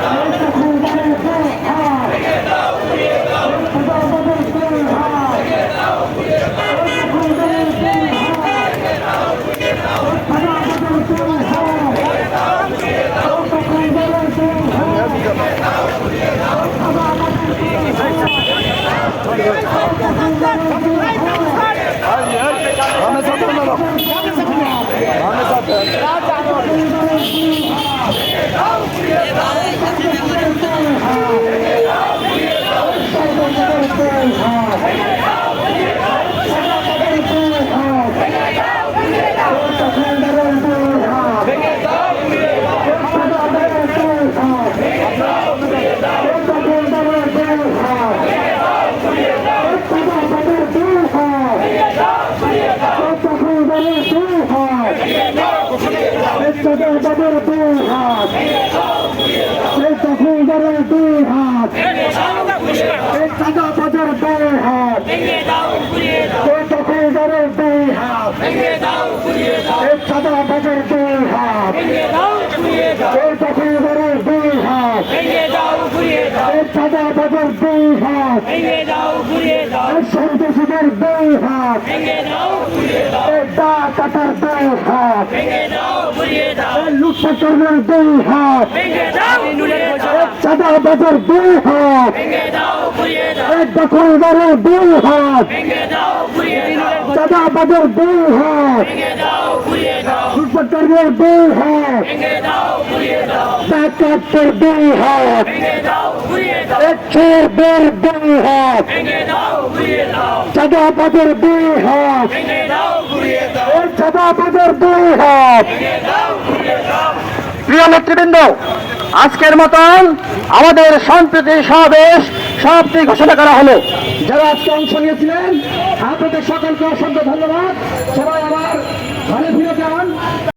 Thank. দখলদারের দুই হাত। এই দখলদারের দুই হাত এই চাঁদাবাজের দুই হাত এই দখলদারের দুই হাত এই চাঁদাবাজের দুই হাত এই দখলদারের দুই হাত এই চাঁদাবাজের দুই হাত সন্ত্রাসীদের দুই হাত ডাকাতার দুই হাত লুটপাটের দুই হাত চাঁদাবাজের দুই হাত দখলদারের দুই হাত চাঁদাবাজের দুই হাত লুটপাটের দুই হাত ডাকাতের দুই হাত। চোরদের দুই হাত। চাঁদাবাজের দুই হাত। দুই হাত। প্রিয় নেতৃবৃন্দ, আজকের মতন আমাদের সম্প্রীতি সমাবেশ সমাপ্তি ঘোষণা করা হলো। যারা আজকে অংশ নিয়েছিলেন, আপনাদের সকলকে অসংখ্য ধন্যবাদ।